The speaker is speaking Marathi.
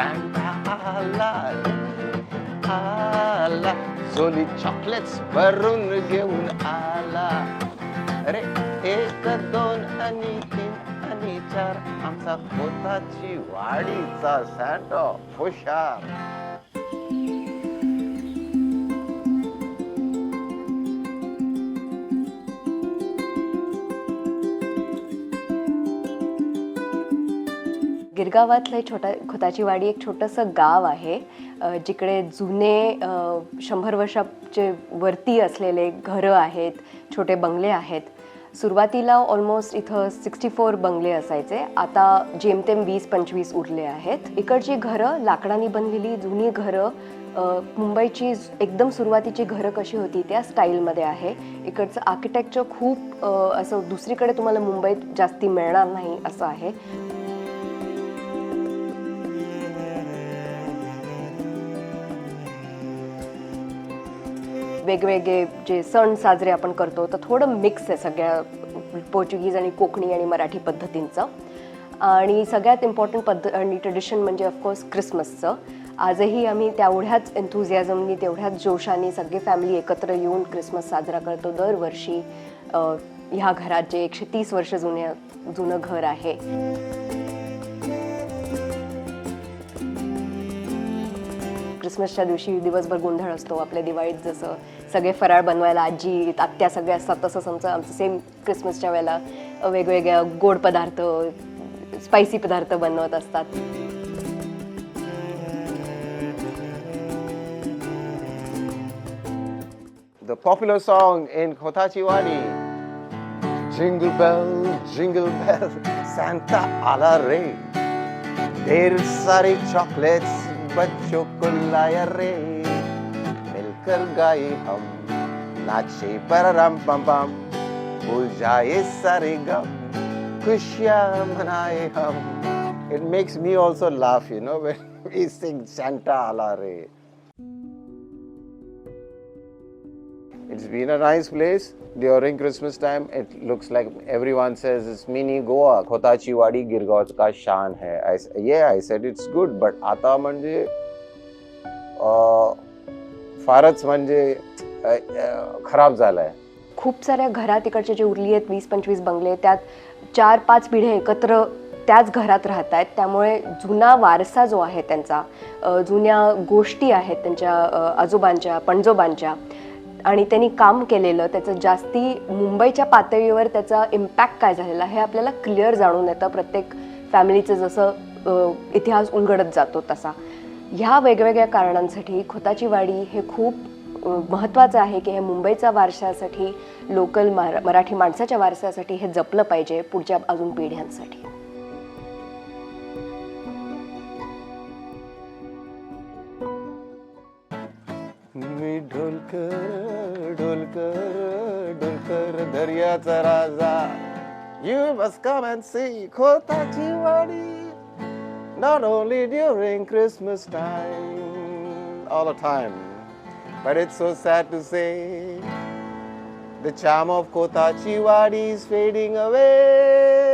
सांता आला. आला जोली चॉकलेट्स भरून घेऊन आला. अरे एक दोन आणि तीन आणि चार. आमचा पोताची वाडीचा सँटो हुशार. गिरगावातलं हे छोटा खोताची वाडी एक छोटंसं गाव आहे जिकडे जुने शंभर वर्षाचे वरती असलेले घरं आहेत छोटे बंगले आहेत. सुरुवातीला ऑलमोस्ट इथं सिक्स्टी फोर बंगले असायचे आता जेमतेम वीस पंचवीस उरले आहेत. इकडची घरं लाकडाने बनलेली जुनी घरं मुंबईची एकदम सुरुवातीची घरं कशी होती त्या स्टाईलमध्ये आहे. इकडचं आर्किटेक्चर खूप असं दुसरीकडे तुम्हाला मुंबईत जास्ती मिळणार नाही असं आहे. वेगवेगळे जे सण साजरे आपण करतो तर थोडं मिक्स आहे सगळ्या पोर्चुगीज आणि कोकणी आणि मराठी पद्धतींचं. आणि सगळ्यात इम्पॉर्टंट पद्ध आणि ट्रेडिशन म्हणजे ऑफकोर्स क्रिसमसचं आजही आम्ही तेवढ्याच एन्थुझियाझमनी तेवढ्याच जोशाने सगळे फॅमिली एकत्र येऊन क्रिसमस साजरा करतो. दरवर्षी ह्या घरात जे एकशे तीस वर्ष जुन्या जुनं घर आहे. क्रिसमसच्या दिवशी दिवसभर गोंधळ असतो. आपल्या दिवाळीत जसं सगळे फराळ बनवायला आजी आत्या सगळ्या असतात तसंच आमचं आमचं सेम क्रिसमसच्या वेळेला वेगवेगळ्या गोड पदार्थ स्पायसी पदार्थ बनवत असतात The popular song in Kotachiwadi. Jingle bell, jingle bell, Santa ala re. ढेर सारी चॉकलेट्स बच्चों को लाया रे कर गाए हम। नाचे पर राम पम पम, भूल जाए सारे गम। खुशियाँ मनाए हम। It makes me also laugh you know when we sing Santa आला रे it's been a nice place during Christmas time it looks like everyone says it's mini Goa Khotachiwadi Girgaon का शान है ये I said it's good but आता म्हणजे फारच म्हणजे खराब अं, खराब खूप साऱ्या घरात इकडचे जे उरली आहेत वीस पंचवीस बंगले त्यात चार पाच पिढ्या एकत्र त्याच घरात राहत आहेत. त्यामुळे जुना वारसा जो आहे त्यांचा जुन्या गोष्टी आहेत त्यांच्या आजोबांच्या पणजोबांच्या आणि त्यांनी काम केलेलं त्याचं जास्ती मुंबईच्या पातळीवर त्याचा इम्पॅक्ट काय झालेला हे आपल्याला क्लिअर जाणून येतं. प्रत्येक फॅमिलीचं जसं इतिहास उलगडत जातो तसा. ह्या वेगवेगळ्या कारणांसाठी खोताची वाडी हे खूप महत्त्वाचं आहे की हे मुंबईच्या वारशासाठी लोकल मरा मराठी माणसाच्या वारशासाठी हे जपलं पाहिजे पुढच्या अजून पिढ्यांसाठी. मी ढोलकर ढोलकर ढोलकर दर्याचा राजा. You must come and see Khotachiwadi. Not only during Christmas time. All the time. But it's so sad to say. The charm of Kotachi Wadi is fading away